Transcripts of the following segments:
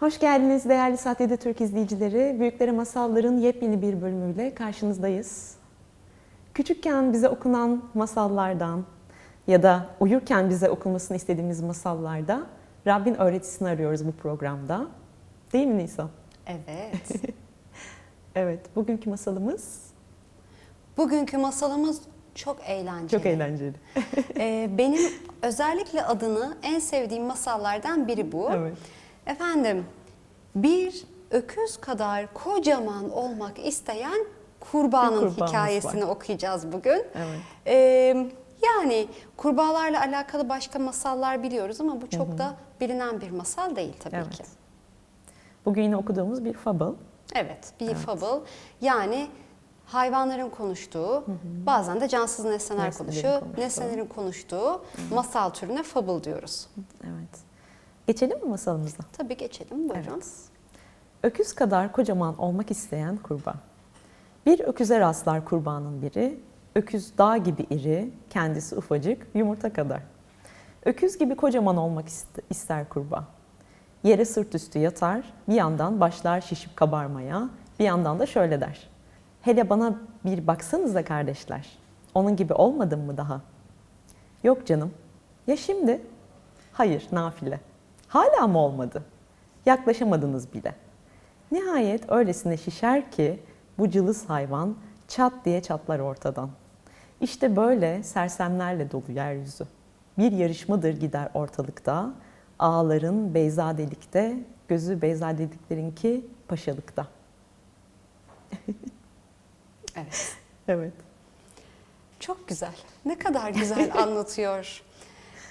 Hoş geldiniz değerli 7 Türk izleyicileri. Büyüklere Masalların yepyeni bir bölümüyle karşınızdayız. Küçükken bize okunan masallardan ya da uyurken bize okunmasını istediğimiz masallarda Rabbin öğretisini arıyoruz bu programda. Değil mi Nisa? Evet. Evet, bugünkü masalımız Bugünkü masalımız çok eğlenceli. çok eğlenceli. Ee, benim özellikle adını en sevdiğim masallardan biri bu. Evet. Efendim, bir öküz kadar kocaman olmak isteyen kurbanın hikayesini okuyacağız bugün. Evet. Ee, yani kurbağalarla alakalı başka masallar biliyoruz ama bu çok da bilinen bir masal değil tabii Evet. ki. Bugün yine okuduğumuz bir fable. Evet, bir fable. Yani hayvanların konuştuğu, bazen de cansız nesneler Nesnelerin konuşuyor, konuştuğu. nesnelerin konuştuğu masal türüne fable diyoruz. Evet. Geçelim mi masalımıza? Tabii geçelim, buyurun. Evet. Öküz kadar kocaman olmak isteyen kurbağa. Bir öküze rastlar kurbanın biri. Öküz dağ gibi iri, kendisi ufacık, yumurta kadar. Öküz gibi kocaman olmak iste- ister kurbağa. Yere sırt üstü yatar, bir yandan başlar şişip kabarmaya, bir yandan da şöyle der. Hele bana bir baksanıza kardeşler. Onun gibi olmadım mı daha? Yok canım. Ya şimdi? Hayır, nafile. Hala mı olmadı? Yaklaşamadınız bile. Nihayet öylesine şişer ki bu cılız hayvan çat diye çatlar ortadan. İşte böyle sersemlerle dolu yeryüzü. Bir yarışmadır gider ortalıkta. Ağların beyzadelikte, gözü beyzadeliklerinki paşalıkta. Evet. Evet. Çok güzel. Ne kadar güzel anlatıyor.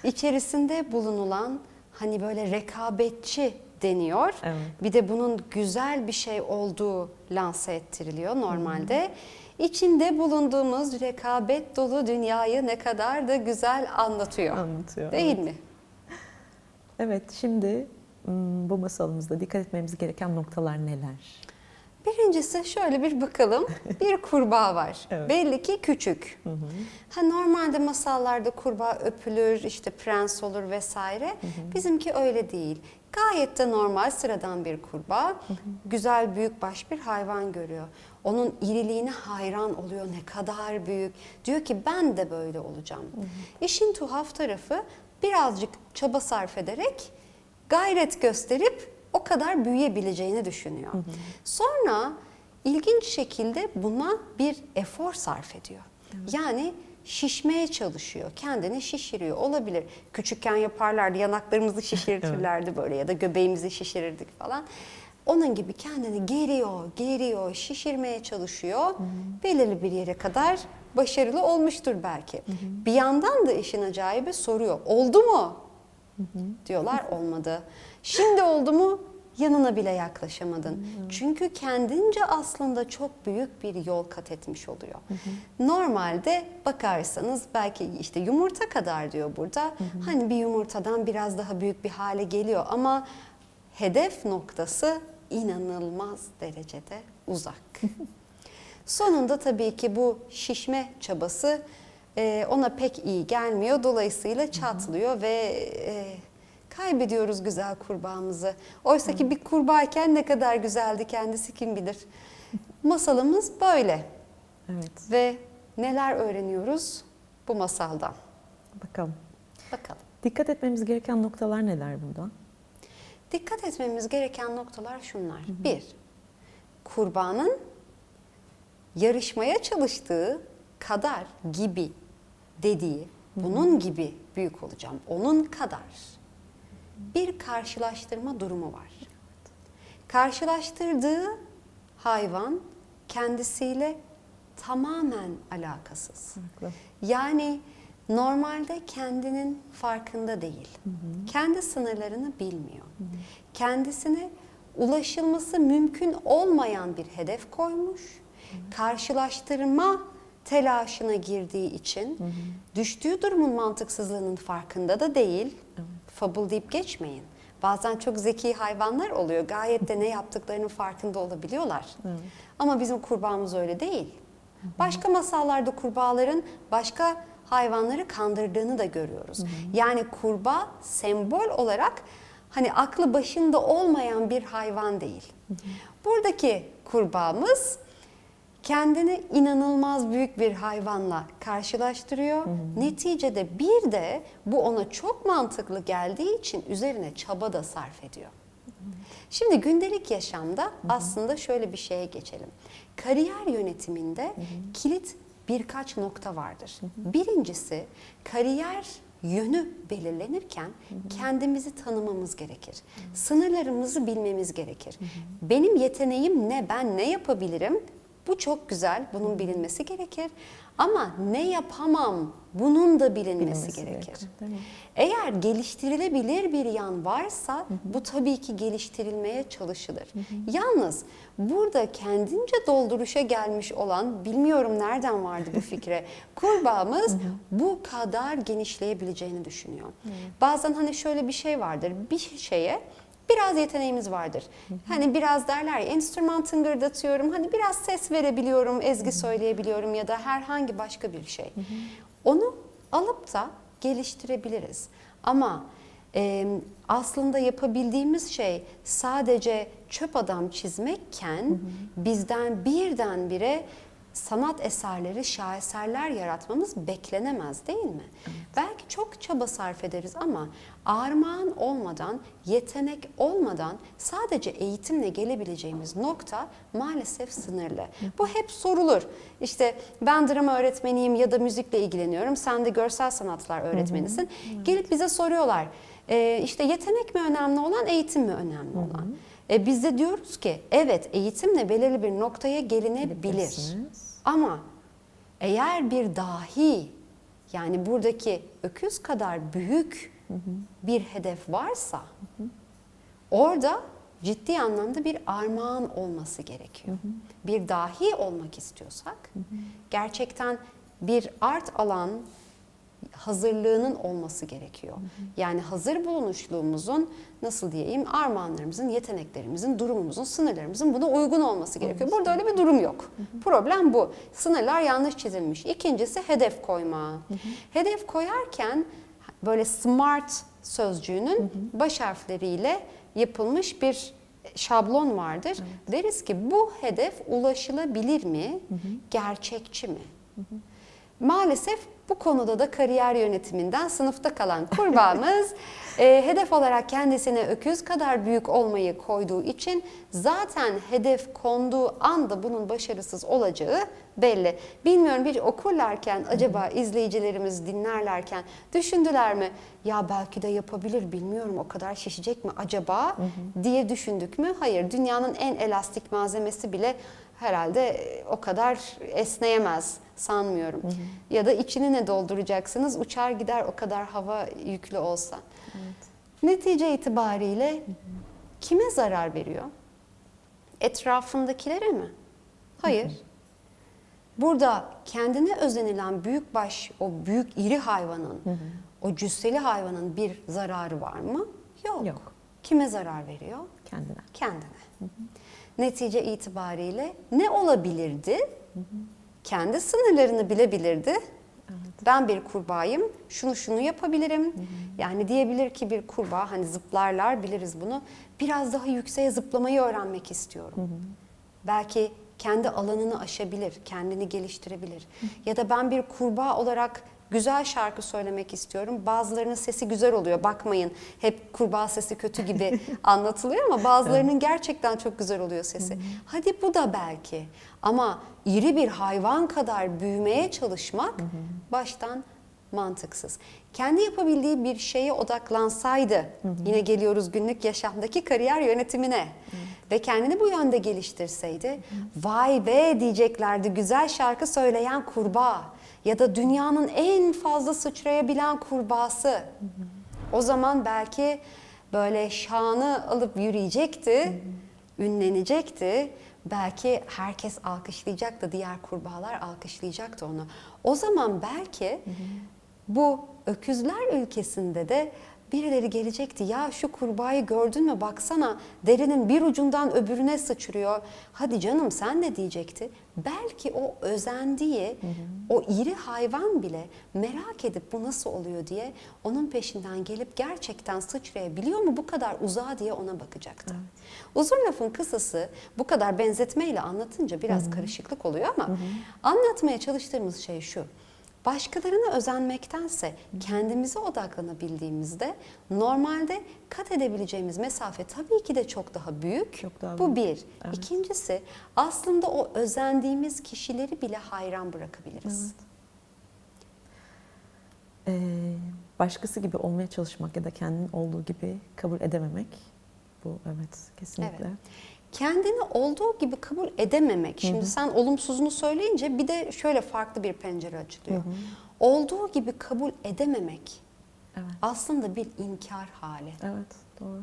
İçerisinde bulunulan hani böyle rekabetçi deniyor. Evet. Bir de bunun güzel bir şey olduğu lanse ettiriliyor normalde. İçinde bulunduğumuz rekabet dolu dünyayı ne kadar da güzel anlatıyor. Anlatıyor. Değil evet. mi? Evet, şimdi bu masalımızda dikkat etmemiz gereken noktalar neler? Birincisi şöyle bir bakalım. Bir kurbağa var. Evet. Belli ki küçük. Ha normalde masallarda kurbağa öpülür, işte prens olur vesaire. Bizimki öyle değil. Gayet de normal sıradan bir kurbağa. Güzel büyükbaş bir hayvan görüyor. Onun iriliğine hayran oluyor. Ne kadar büyük. Diyor ki ben de böyle olacağım. İşin tuhaf tarafı birazcık çaba sarf ederek gayret gösterip o kadar büyüyebileceğini düşünüyor. Sonra ilginç şekilde buna bir efor sarf ediyor. Yani şişmeye çalışıyor. Kendini şişiriyor. Olabilir. Küçükken yaparlardı. Yanaklarımızı şişirtirlerdi böyle ya da göbeğimizi şişirirdik falan. Onun gibi kendini geriyor, geriyor, şişirmeye çalışıyor. Belirli bir yere kadar başarılı olmuştur belki. Bir yandan da işin acayibi soruyor. Oldu mu? diyorlar olmadı. Şimdi oldu mu yanına bile yaklaşamadın. Çünkü kendince aslında çok büyük bir yol kat etmiş oluyor. Normalde bakarsanız belki işte yumurta kadar diyor burada. Hani bir yumurtadan biraz daha büyük bir hale geliyor ama hedef noktası inanılmaz derecede uzak. Sonunda tabii ki bu şişme çabası e, ona pek iyi gelmiyor. Dolayısıyla çatlıyor ve e, kaybediyoruz güzel kurbağamızı. Oysa ki bir kurbağayken ne kadar güzeldi kendisi kim bilir. Masalımız böyle Evet, ve neler öğreniyoruz bu masaldan. bakalım. Bakalım. Dikkat etmemiz gereken noktalar neler burada? Dikkat etmemiz gereken noktalar şunlar. Bir, kurbanın yarışmaya çalıştığı kadar gibi dediği, bunun gibi büyük olacağım, onun kadar bir karşılaştırma durumu var. Karşılaştırdığı hayvan kendisiyle tamamen alakasız. Yani normalde kendinin farkında değil. Kendi sınırlarını bilmiyor. Kendisine ulaşılması mümkün olmayan bir hedef koymuş. Karşılaştırma telaşına girdiği için düştüğü durumun mantıksızlığının farkında da değil. Fable deyip geçmeyin. Bazen çok zeki hayvanlar oluyor. Gayet de ne yaptıklarının farkında olabiliyorlar. Ama bizim kurbağamız öyle değil. Başka masallarda kurbağaların başka hayvanları kandırdığını da görüyoruz. Yani kurbağa sembol olarak hani aklı başında olmayan bir hayvan değil. Buradaki kurbağamız kendini inanılmaz büyük bir hayvanla karşılaştırıyor. Neticede bir de bu ona çok mantıklı geldiği için üzerine çaba da sarf ediyor. Şimdi gündelik yaşamda aslında şöyle bir şeye geçelim. Kariyer yönetiminde kilit birkaç nokta vardır. Birincisi kariyer yönü belirlenirken kendimizi tanımamız gerekir. Sınırlarımızı bilmemiz gerekir. Benim yeteneğim ne? Ben ne yapabilirim? Bu çok güzel. Bunun bilinmesi gerekir. Ama ne yapamam? Bunun da bilinmesi, Bilinmesi gerekir. Eğer geliştirilebilir bir yan varsa bu tabii ki geliştirilmeye çalışılır. Yalnız burada kendince dolduruşa gelmiş olan bilmiyorum nereden vardı bu fikre kurbağamız bu kadar genişleyebileceğini düşünüyor. Bazen hani şöyle bir şey vardır bir şeye biraz yeteneğimiz vardır. Hani biraz derler ya enstrüman tıngırdatıyorum, hani biraz ses verebiliyorum, ezgi söyleyebiliyorum ya da herhangi başka bir şey. Onu alıp da geliştirebiliriz. Ama e, aslında yapabildiğimiz şey sadece çöp adam çizmekken bizden birdenbire sanat eserleri, şaheserler yaratmamız beklenemez değil mi? Belki çok çaba sarf ederiz ama armağan olmadan, yetenek olmadan sadece eğitimle gelebileceğimiz nokta maalesef sınırlı. Bu hep sorulur. İşte ben drama öğretmeniyim ya da müzikle ilgileniyorum. Sen de görsel sanatlar öğretmenisin. Gelip bize soruyorlar. "Ee, işte yetenek mi önemli olan, eğitim mi önemli olan? E biz de diyoruz ki evet eğitimle belirli bir noktaya gelinebilir. Ama eğer bir dahi yani buradaki öküz kadar büyük bir hedef varsa orada ciddi anlamda bir armağan olması gerekiyor. Bir dahi olmak istiyorsak gerçekten bir art alan hazırlığının olması gerekiyor. Yani hazır bulunuşluğumuzun nasıl diyeyim armağanlarımızın, yeteneklerimizin, durumumuzun, sınırlarımızın buna uygun olması gerekiyor. Burada öyle bir durum yok. Problem bu. Sınırlar yanlış çizilmiş. İkincisi hedef koyma. Hedef koyarken böyle smart sözcüğünün baş harfleriyle yapılmış bir şablon vardır. Deriz ki bu hedef ulaşılabilir mi? Gerçekçi mi? Maalesef bu konuda da kariyer yönetiminden sınıfta kalan kurbağamız e, hedef olarak kendisine öküz kadar büyük olmayı koyduğu için zaten hedef konduğu anda bunun başarısız olacağı belli. Bilmiyorum hiç okurlarken acaba izleyicilerimiz dinlerlerken düşündüler mi? Ya belki de yapabilir bilmiyorum o kadar şişecek mi acaba diye düşündük mü? Hayır dünyanın en elastik malzemesi bile herhalde e, o kadar esneyemez sanmıyorum. Ya da içini ne dolduracaksınız? Uçar gider o kadar hava yüklü olsa. Netice itibariyle kime zarar veriyor? Etrafındakilere mi? Hayır. Burada kendine özenilen büyükbaş, o büyük iri hayvanın, o cüsseli hayvanın bir zararı var mı? Yok. Yok. Kime zarar veriyor? Kendine. kendine. Netice itibariyle ne olabilirdi? Kendi sınırlarını bilebilirdi. Ben bir kurbağayım, şunu şunu yapabilirim. Yani diyebilir ki bir kurbağa, hani zıplarlar biliriz bunu. Biraz daha yükseğe zıplamayı öğrenmek istiyorum. Belki kendi alanını aşabilir, kendini geliştirebilir. Ya da ben bir kurbağa olarak güzel şarkı söylemek istiyorum. Bazılarının sesi güzel oluyor. Bakmayın hep kurbağa sesi kötü gibi anlatılıyor ama bazılarının gerçekten çok güzel oluyor sesi. Hadi bu da belki. Ama iri bir hayvan kadar büyümeye çalışmak baştan mantıksız. Kendi yapabildiği bir şeye odaklansaydı, yine geliyoruz günlük yaşamdaki kariyer yönetimine ve kendini bu yönde geliştirseydi, vay be diyeceklerdi güzel şarkı söyleyen kurbağa ya da dünyanın en fazla sıçrayabilen kurbağası. O zaman belki böyle şanı alıp yürüyecekti, ünlenecekti. Belki herkes alkışlayacaktı, diğer kurbağalar alkışlayacaktı onu. O zaman belki bu öküzler ülkesinde de birileri gelecekti. Ya şu kurbağayı gördün mü baksana derinin bir ucundan öbürüne sıçrıyor. Hadi canım sen de diyecekti. Belki o özendiği o iri hayvan bile merak edip bu nasıl oluyor diye onun peşinden gelip gerçekten sıçrayabiliyor mu bu kadar uzağa diye ona bakacaktı. Uzun lafın kısası bu kadar benzetmeyle anlatınca biraz karışıklık oluyor ama anlatmaya çalıştığımız şey şu. Başkalarına özenmektense kendimize odaklanabildiğimizde normalde kat edebileceğimiz mesafe tabii ki de çok daha büyük. Çok daha Bu büyük. bir. Evet. İkincisi aslında o özendiğimiz kişileri bile hayran bırakabiliriz. Ee, başkası gibi olmaya çalışmak ya da kendinin olduğu gibi kabul edememek. Bu evet kesinlikle. Evet. Kendini olduğu gibi kabul edememek. Şimdi sen olumsuzunu söyleyince bir de şöyle farklı bir pencere açılıyor. Olduğu gibi kabul edememek Evet. aslında bir inkar hali. Evet, doğru.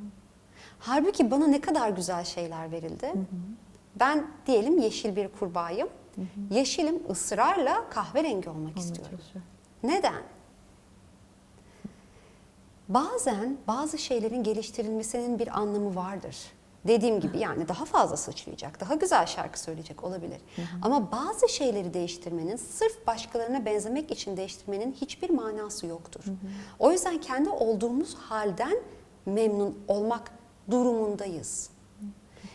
Halbuki bana ne kadar güzel şeyler verildi. Ben diyelim yeşil bir kurbağayım. Yeşilim ısrarla kahverengi olmak Olmaya istiyorum. çalışıyor. Neden? Bazen bazı şeylerin geliştirilmesinin bir anlamı vardır. Dediğim gibi yani daha fazla sıçrayacak, daha güzel şarkı söyleyecek olabilir. Ama bazı şeyleri değiştirmenin, sırf başkalarına benzemek için değiştirmenin hiçbir manası yoktur. O yüzden kendi olduğumuz halden memnun olmak durumundayız.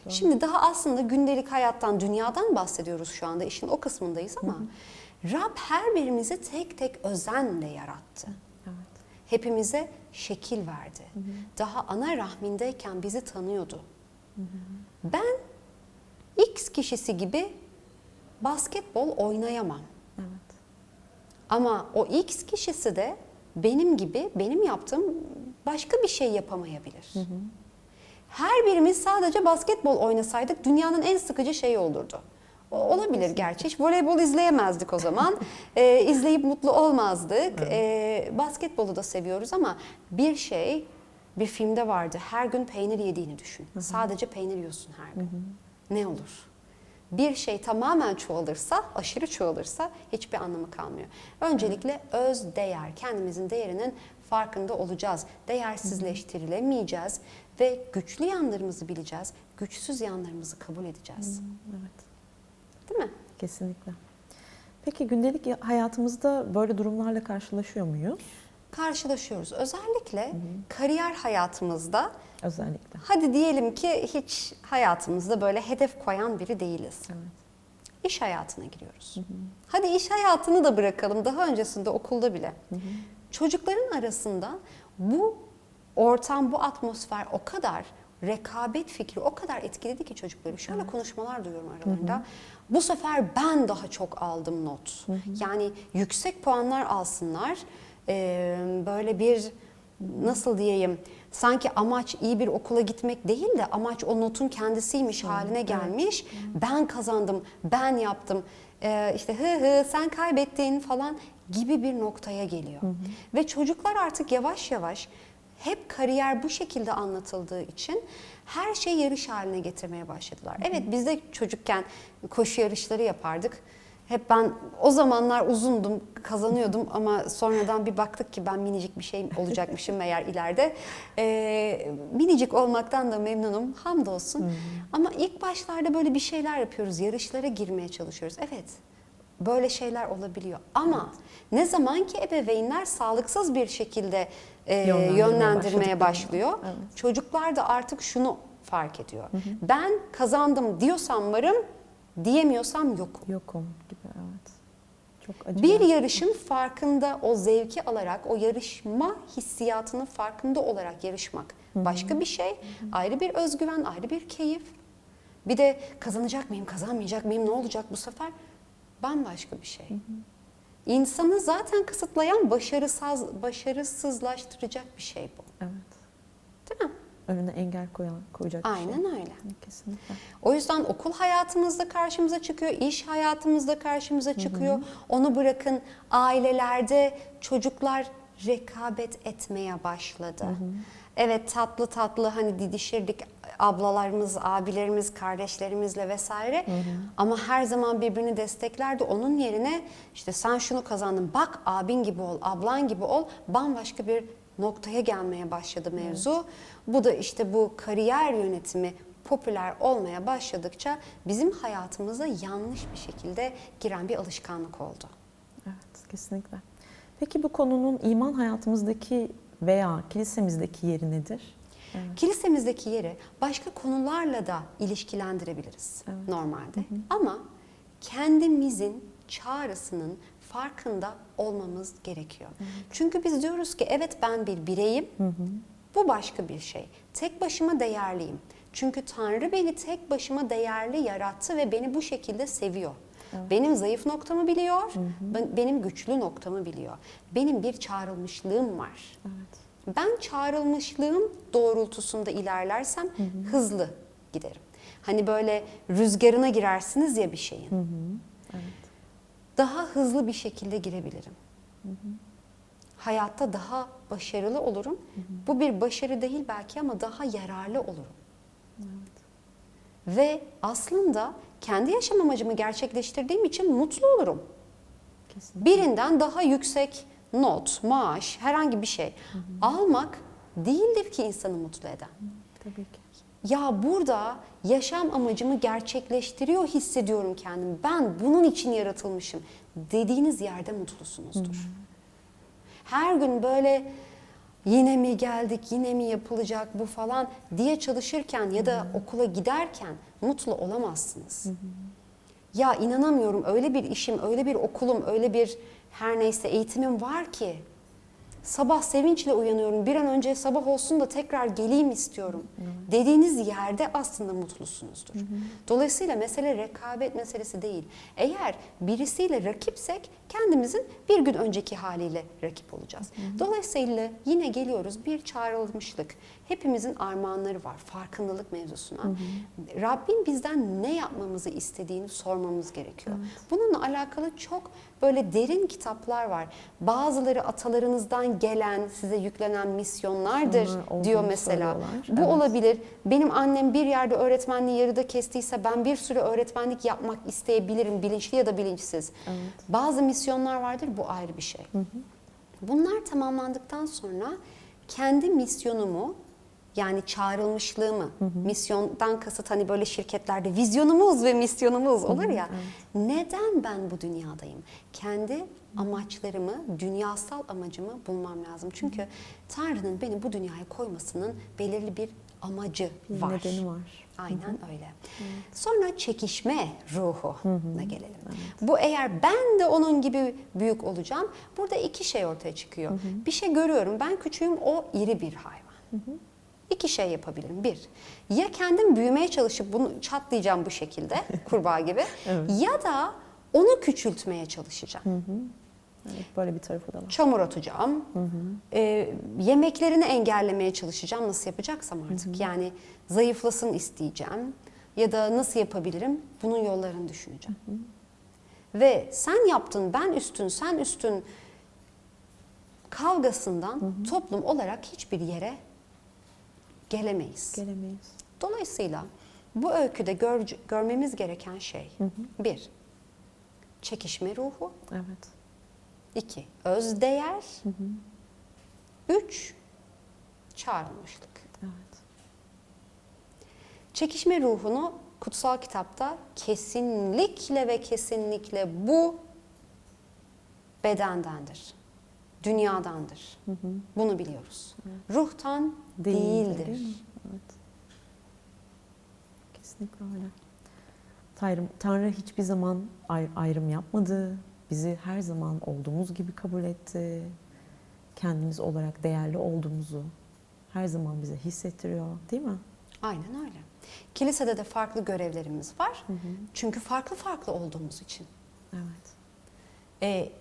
Şimdi daha aslında gündelik hayattan, dünyadan bahsediyoruz şu anda. işin o kısmındayız ama Rab her birimizi tek tek özenle yarattı. Evet. Hepimize şekil verdi. Daha ana rahmindeyken bizi tanıyordu. Ben X kişisi gibi basketbol oynayamam. Evet. Ama o X kişisi de benim gibi benim yaptığım başka bir şey yapamayabilir. Her birimiz sadece basketbol oynasaydık dünyanın en sıkıcı şeyi olurdu. O olabilir gerçi. Hiç voleybol izleyemezdik o zaman. Ee, izleyip mutlu olmazdık. Ee, basketbolu da seviyoruz ama bir şey bir filmde vardı. Her gün peynir yediğini düşün. Sadece peynir yiyorsun her gün. Ne olur? Bir şey tamamen çoğalırsa, aşırı çoğalırsa hiçbir anlamı kalmıyor. Öncelikle öz değer, kendimizin değerinin farkında olacağız. Değersizleştirilemeyeceğiz ve güçlü yanlarımızı bileceğiz. Güçsüz yanlarımızı kabul edeceğiz. Evet. Değil mi? Kesinlikle. Peki gündelik hayatımızda böyle durumlarla karşılaşıyor muyuz? Karşılaşıyoruz. Özellikle kariyer hayatımızda Özellikle. hadi diyelim ki hiç hayatımızda böyle hedef koyan biri değiliz. Evet. İş hayatına giriyoruz. Hadi iş hayatını da bırakalım. Daha öncesinde okulda bile. Çocukların arasında bu ortam, bu atmosfer o kadar rekabet fikri o kadar etkiledi ki çocukları. Şöyle konuşmalar duyuyorum aralarında. Bu sefer ben daha çok aldım not. Yani yüksek puanlar alsınlar. Ee, böyle bir nasıl diyeyim sanki amaç iyi bir okula gitmek değil de amaç o notun kendisiymiş haline gelmiş. Ben kazandım, ben yaptım. Ee, işte hı hı sen kaybettin falan gibi bir noktaya geliyor. Ve çocuklar artık yavaş yavaş hep kariyer bu şekilde anlatıldığı için her şeyi yarış haline getirmeye başladılar. Evet biz de çocukken koşu yarışları yapardık. Hep ben o zamanlar uzundum, kazanıyordum ama sonradan bir baktık ki ben minicik bir şey olacakmışım meğer ileride. Ee, minicik olmaktan da memnunum, hamdolsun. Ama ilk başlarda böyle bir şeyler yapıyoruz, yarışlara girmeye çalışıyoruz. Evet, böyle şeyler olabiliyor. Ama ne zaman ki ebeveynler sağlıksız bir şekilde e, Yönlendirmeye başlıyor, Evet. çocuklar da artık şunu fark ediyor. Ben kazandım diyorsam varım, diyemiyorsam yokum. Yokum gibi evet. Çok acı. Bir yarışın farkında o zevki alarak, o yarışma hissiyatının farkında olarak yarışmak başka bir şey. Ayrı bir özgüven, ayrı bir keyif. Bir de kazanacak mıyım, kazanmayacak mıyım, ne olacak bu sefer? Bambaşka bir şey. İnsanı zaten kısıtlayan başarısız, başarısızlaştıracak bir şey bu. Evet. Önüne engel koyan, koyacak bir şey. Aynen öyle. Kesinlikle. O yüzden okul hayatımızda karşımıza çıkıyor, iş hayatımızda karşımıza çıkıyor. Onu bırakın ailelerde çocuklar rekabet etmeye başladı. Evet tatlı tatlı hani didişirdik ablalarımız, abilerimiz, kardeşlerimizle vesaire. Ama her zaman birbirini desteklerdi. Onun yerine işte sen şunu kazandın, bak abin gibi ol, ablan gibi ol, bambaşka bir noktaya gelmeye başladı mevzu. Bu da işte bu kariyer yönetimi popüler olmaya başladıkça bizim hayatımıza yanlış bir şekilde giren bir alışkanlık oldu. Evet, kesinlikle. Peki bu konunun iman hayatımızdaki veya kilisemizdeki yeri nedir? Evet. Kilisemizdeki yeri başka konularla da ilişkilendirebiliriz Evet. normalde. Ama kendimizin çağrısının farkında olmamız gerekiyor. Çünkü biz diyoruz ki evet ben bir bireyim. Bu başka bir şey. Tek başıma değerliyim. Çünkü Tanrı beni tek başıma değerli yarattı ve beni bu şekilde seviyor. Benim zayıf noktamı biliyor, ben- benim güçlü noktamı biliyor. Benim bir çağrılmışlığım var. Evet. Ben çağrılmışlığım doğrultusunda ilerlersem hızlı giderim. Hani böyle rüzgarına girersiniz ya bir şeyin. Evet. Daha hızlı bir şekilde girebilirim. Hayatta daha başarılı olurum. Bu bir başarı değil belki ama daha yararlı olurum. Ve aslında kendi yaşam amacımı gerçekleştirdiğim için mutlu olurum. Kesinlikle. Birinden daha yüksek not, maaş, herhangi bir şey almak değildir ki insanı mutlu eden. Tabii ki. Ya burada yaşam amacımı gerçekleştiriyor hissediyorum kendimi. Ben bunun için yaratılmışım dediğiniz yerde mutlusunuzdur. Her gün böyle yine mi geldik, yine mi yapılacak bu falan diye çalışırken ya da okula giderken mutlu olamazsınız. Ya inanamıyorum öyle bir işim, öyle bir okulum, öyle bir her neyse eğitimim var ki sabah sevinçle uyanıyorum. Bir an önce sabah olsun da tekrar geleyim istiyorum. Dediğiniz yerde aslında mutlusunuzdur. Dolayısıyla mesele rekabet meselesi değil. Eğer birisiyle rakipsek kendimizin bir gün önceki haliyle rakip olacağız. Dolayısıyla yine geliyoruz bir çağrılmışlık. Hepimizin armağanları var farkındalık mevzusuna. Rabbim bizden ne yapmamızı istediğini sormamız gerekiyor. Bununla alakalı çok böyle derin kitaplar var. Bazıları atalarınızdan gelen, size yüklenen misyonlardır Onlar diyor mesela. söylüyorlar. Bu Evet. olabilir. Benim annem bir yerde öğretmenliği yarıda kestiyse ben bir süre öğretmenlik yapmak isteyebilirim bilinçli ya da bilinçsiz. Evet. Bazı misyonlar vardır bu ayrı bir şey. Bunlar tamamlandıktan sonra kendi misyonumu yani çağrılmışlığımı, misyondan kasıt hani böyle şirketlerde vizyonumuz ve misyonumuz olur ya. Neden ben bu dünyadayım? Kendi amaçlarımı, dünyasal amacımı bulmam lazım. Çünkü Tanrı'nın beni bu dünyaya koymasının belirli bir amacı var. nedeni var. Aynen öyle. Sonra çekişme ruhuna gelelim. Bu eğer ben de onun gibi büyük olacağım. Burada iki şey ortaya çıkıyor. Bir şey görüyorum. Ben küçüğüm, o iri bir hayvan. İki şey yapabilirim. Bir, ya kendim büyümeye çalışıp bunu çatlayacağım bu şekilde kurbağa gibi Evet. ya da onu küçültmeye çalışacağım. Evet, böyle bir tarafı da var. Çamur atacağım. Ee, yemeklerini engellemeye çalışacağım. Nasıl yapacaksam artık. Yani zayıflasın isteyeceğim. Ya da nasıl yapabilirim? Bunun yollarını düşüneceğim. Ve sen yaptın, ben üstün, sen üstün kavgasından toplum olarak hiçbir yere gelemeyiz. Gelemeyiz. Dolayısıyla bu öyküde gör- görmemiz gereken şey bir, çekişme ruhu. Evet. İki, özdeğer. Üç, çağrılmışlık. Evet. Çekişme ruhunu kutsal kitapta kesinlikle ve kesinlikle bu bedendendir. Dünyadandır. Bunu biliyoruz. Ruhtan Değildir, değildir. değil mi? Evet. Kesinlikle öyle. Tanrı, Tanrı hiçbir zaman ay- ayrım yapmadı. Bizi her zaman olduğumuz gibi kabul etti. Kendimiz olarak değerli olduğumuzu her zaman bize hissettiriyor, değil mi? Aynen öyle. Kilisede de farklı görevlerimiz var. Çünkü farklı farklı olduğumuz için. Evet. E,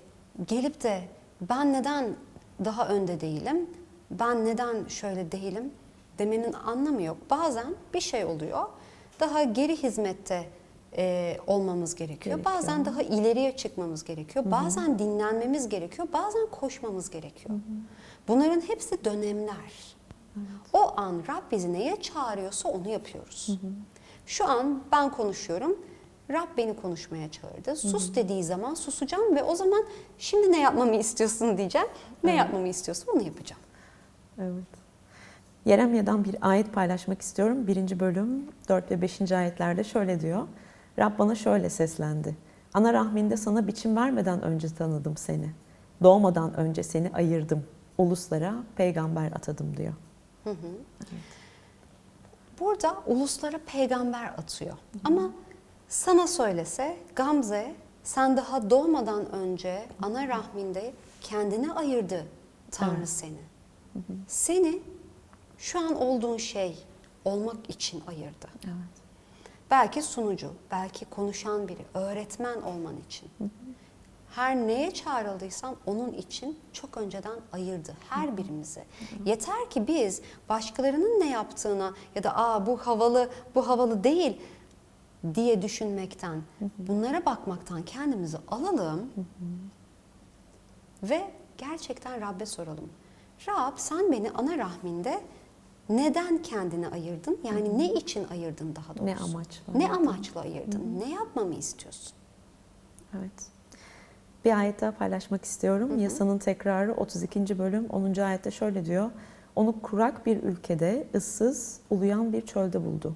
gelip de ben neden daha önde değilim, ben neden şöyle değilim demenin anlamı yok. Bazen bir şey oluyor, daha geri hizmette e, olmamız gerekiyor. Gerekiyor. Bazen daha ileriye çıkmamız gerekiyor. Bazen dinlenmemiz gerekiyor, bazen koşmamız gerekiyor. Bunların hepsi dönemler. O an Rab bizi neye çağırıyorsa onu yapıyoruz. Şu an ben konuşuyorum. Rab beni konuşmaya çağırdı. Sus dediği zaman susacağım ve o zaman şimdi ne yapmamı istiyorsun diyeceğim. Ne yapmamı istiyorsun onu yapacağım. Evet. Yeremya'dan bir ayet paylaşmak istiyorum. Birinci bölüm 4 ve 5. ayetlerde şöyle diyor. Rab bana şöyle seslendi. Ana rahminde sana biçim vermeden önce tanıdım seni. Doğmadan önce seni ayırdım. Uluslara peygamber atadım diyor. Burada uluslara peygamber atıyor. Ama sana söylese Gamze sen daha doğmadan önce ana rahminde kendine ayırdı Tanrı Evet. seni. Seni şu an olduğun şey olmak için ayırdı. Evet. Belki sunucu, belki konuşan biri, öğretmen olman için. Her neye çağrıldıysan onun için çok önceden ayırdı her birimizi. Yeter ki biz başkalarının ne yaptığına ya da aa bu havalı, bu havalı değil diye düşünmekten, bunlara bakmaktan kendimizi alalım ve gerçekten Rab'be soralım. Rab sen beni ana rahminde neden kendine ayırdın? Yani ne için ayırdın daha doğrusu? Ne amaçla Ne amaçla ayırdın? Ne yapmamı istiyorsun? Evet. Bir ayet daha paylaşmak istiyorum. Yasanın tekrarı 32. bölüm 10. ayette şöyle diyor. Onu kurak bir ülkede ıssız, uluyan bir çölde buldu.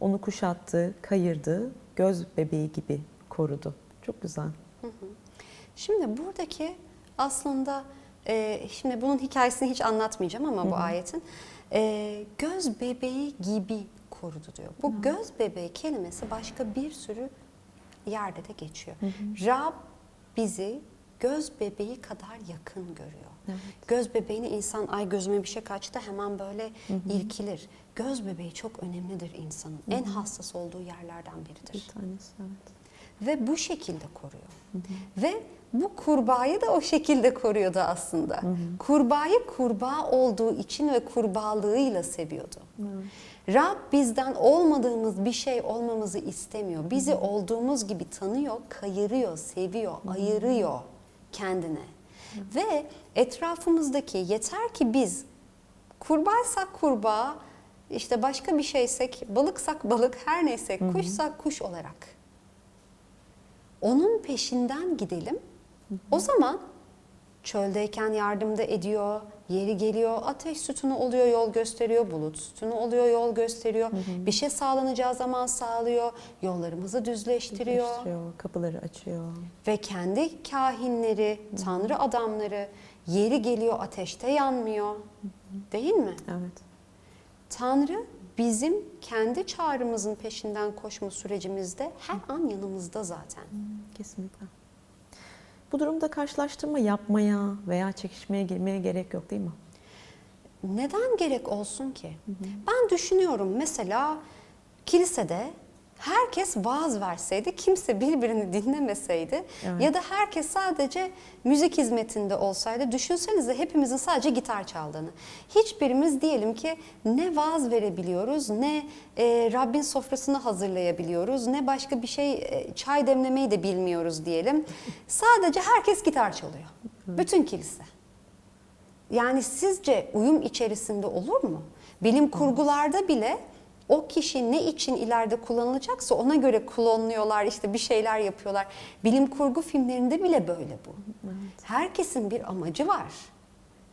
Onu kuşattı, kayırdı, göz bebeği gibi korudu. Çok güzel. Şimdi buradaki aslında e, şimdi bunun hikayesini hiç anlatmayacağım ama bu ayetin e, göz bebeği gibi korudu diyor. Bu göz bebeği kelimesi başka bir sürü yerde de geçiyor. Rab bizi göz bebeği kadar yakın görüyor. Evet. Göz bebeğini insan ay gözüme bir şey kaçtı hemen böyle irkilir. Göz bebeği çok önemlidir insanın. En hassas olduğu yerlerden biridir Bir tanesi evet. ve bu şekilde koruyor. Ve bu kurbağayı da o şekilde koruyordu aslında. Kurbağayı kurbağa olduğu için ve kurbağalığıyla seviyordu. Rab bizden olmadığımız bir şey olmamızı istemiyor. Bizi olduğumuz gibi tanıyor, kayırıyor, seviyor, ayırıyor kendine. Ve etrafımızdaki yeter ki biz kurbağaysak kurbağa, işte başka bir şeysek, balıksak balık, her neyse kuşsak kuş olarak onun peşinden gidelim. O zaman çöldeyken yardımda ediyor, yeri geliyor, ateş sütunu oluyor, yol gösteriyor, bulut sütunu oluyor, yol gösteriyor. Bir şey sağlanacağı zaman sağlıyor, yollarımızı düzleştiriyor. Değiştiriyor, kapıları açıyor. Ve kendi kahinleri, tanrı adamları yeri geliyor ateşte yanmıyor. Değil mi? Evet. Tanrı bizim kendi çağrımızın peşinden koşma sürecimizde her an yanımızda zaten. Kesinlikle. Bu durumda karşılaştırma yapmaya veya çekişmeye girmeye gerek yok değil mi? Neden gerek olsun ki? Ben düşünüyorum mesela kilisede herkes vaaz verseydi, kimse birbirini dinlemeseydi Evet. ya da herkes sadece müzik hizmetinde olsaydı düşünsenize hepimizin sadece gitar çaldığını. Hiçbirimiz diyelim ki ne vaaz verebiliyoruz, ne e, Rabbin sofrasını hazırlayabiliyoruz, ne başka bir şey e, çay demlemeyi de bilmiyoruz diyelim. Sadece herkes gitar çalıyor. Bütün kilise. Yani sizce uyum içerisinde olur mu? Bilim kurgularda bile o kişi ne için ileride kullanılacaksa ona göre klonluyorlar, işte bir şeyler yapıyorlar. Bilim kurgu filmlerinde bile böyle bu. Herkesin bir amacı var.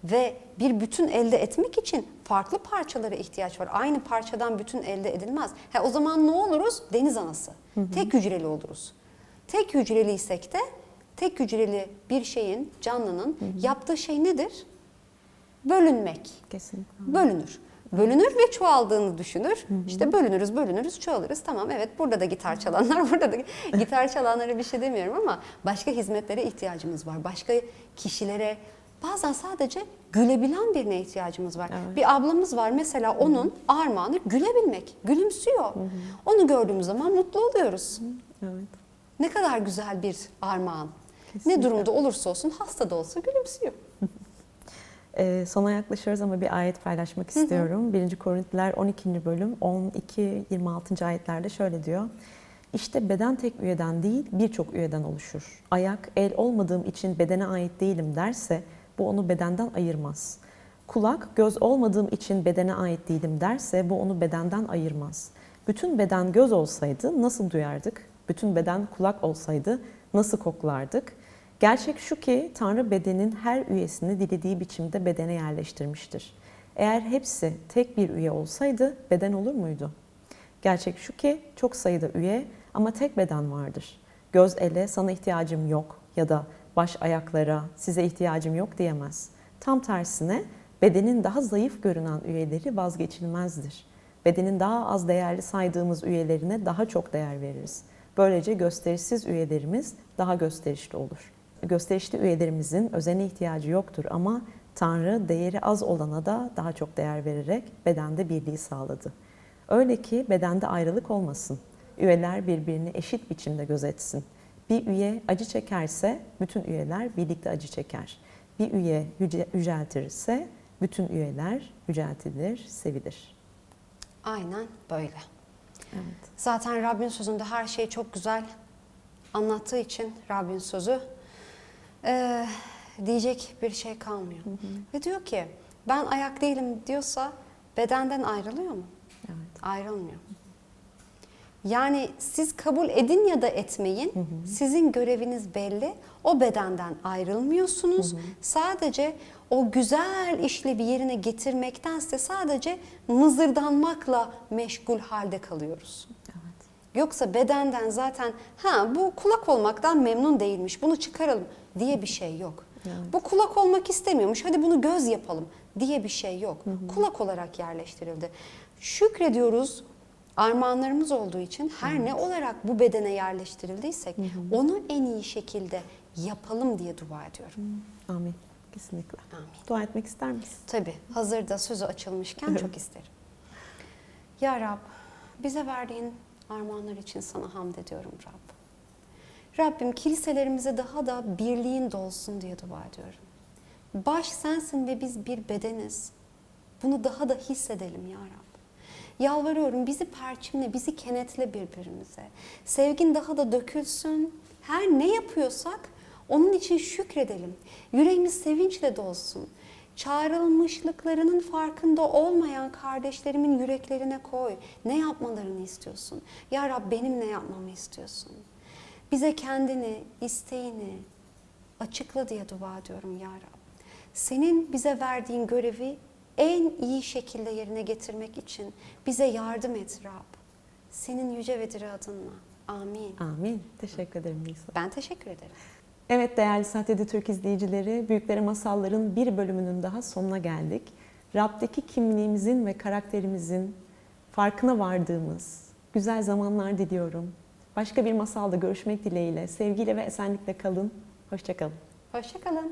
Ve bir bütün elde etmek için farklı parçalara ihtiyaç var. Aynı parçadan bütün elde edilmez. Ha, o zaman ne oluruz? Deniz anası. Tek hücreli oluruz. Tek hücreliysek de tek hücreli bir şeyin, canlının yaptığı şey nedir? Bölünmek. Kesinlikle. Bölünür. Bölünür ve çoğaldığını düşünür. İşte bölünürüz, bölünürüz, çoğalırız. Tamam evet burada da gitar çalanlar, burada da gitar çalanlara bir şey demiyorum ama başka hizmetlere ihtiyacımız var. Başka kişilere bazen sadece gülebilen birine ihtiyacımız var. Evet. Bir ablamız var mesela onun armağanı gülebilmek. Gülümsüyor. Onu gördüğümüz zaman mutlu oluyoruz. Evet. Ne kadar güzel bir armağan. Kesinlikle. Ne durumda olursa olsun hasta da olsa gülümsüyor. Ee, sona yaklaşıyoruz ama bir ayet paylaşmak istiyorum. 1. Korintiler 12. bölüm 12-26. ayetlerde şöyle diyor. İşte beden tek üyeden değil birçok üyeden oluşur. Ayak el olmadığım için bedene ait değilim derse bu onu bedenden ayırmaz. Kulak göz olmadığım için bedene ait değilim derse bu onu bedenden ayırmaz. Bütün beden göz olsaydı nasıl duyardık? Bütün beden kulak olsaydı nasıl koklardık? Gerçek şu ki Tanrı bedenin her üyesini dilediği biçimde bedene yerleştirmiştir. Eğer hepsi tek bir üye olsaydı beden olur muydu? Gerçek şu ki çok sayıda üye ama tek beden vardır. Göz ele sana ihtiyacım yok ya da baş ayaklara size ihtiyacım yok diyemez. Tam tersine bedenin daha zayıf görünen üyeleri vazgeçilmezdir. Bedenin daha az değerli saydığımız üyelerine daha çok değer veririz. Böylece gösterişsiz üyelerimiz daha gösterişli olur. Gösterişli üyelerimizin özene ihtiyacı yoktur ama Tanrı değeri az olana da daha çok değer vererek bedende birliği sağladı. Öyle ki bedende ayrılık olmasın. Üyeler birbirini eşit biçimde gözetsin. Bir üye acı çekerse bütün üyeler birlikte acı çeker. Bir üye yüce- yüceltirse bütün üyeler yüceltilir, sevilir. Aynen böyle. Evet. Zaten Rabbin sözünde her şey çok güzel anlattığı için Rabbin sözü eee, diyecek bir şey kalmıyor. Ve diyor ki ben ayak değilim diyorsa bedenden ayrılıyor mu? Evet. Ayrılmıyor. Yani siz kabul edin ya da etmeyin. Sizin göreviniz belli. O bedenden ayrılmıyorsunuz. Sadece o güzel işlevi yerine getirmektense sadece mızırdanmakla meşgul halde kalıyoruz. Evet. Yoksa bedenden zaten ha bu kulak olmaktan memnun değilmiş. Bunu çıkaralım diye bir şey yok. Evet. Bu kulak olmak istemiyormuş. Hadi bunu göz yapalım diye bir şey yok. Kulak olarak yerleştirildi. Şükrediyoruz armağanlarımız olduğu için her ne olarak bu bedene yerleştirildiysek onu en iyi şekilde yapalım diye dua ediyorum. Amin. Kesinlikle. Amin. Dua etmek ister misin? Tabii hazırda sözü açılmışken çok isterim. Ya Rab bize verdiğin armağanlar için sana hamd ediyorum Rab. Rabbim kiliselerimize daha da birliğin dolsun diye dua ediyorum. Baş sensin ve biz bir bedeniz. Bunu daha da hissedelim ya Rab. Yalvarıyorum bizi perçimle, bizi kenetle birbirimize. Sevgin daha da dökülsün. Her ne yapıyorsak onun için şükredelim. Yüreğimiz sevinçle dolsun. Çağrılmışlıklarının farkında olmayan kardeşlerimin yüreklerine koy. Ne yapmalarını istiyorsun? Ya Rab benim ne yapmamı istiyorsun? Bize kendini, isteğini açıkla diye dua ediyorum ya Rab. Senin bize verdiğin görevi en iyi şekilde yerine getirmek için bize yardım et Rab. Senin yüce ve diri adınla. Amin. Amin. Teşekkür ederim Nisa. Ben teşekkür ederim. Evet değerli Sahtedi Türk izleyicileri, Büyükleri Masalların bir bölümünün daha sonuna geldik. Rab'deki kimliğimizin ve karakterimizin farkına vardığımız güzel zamanlar diliyorum. Başka bir masalda görüşmek dileğiyle, sevgiyle ve esenlikle kalın. Hoşçakalın. Hoşçakalın.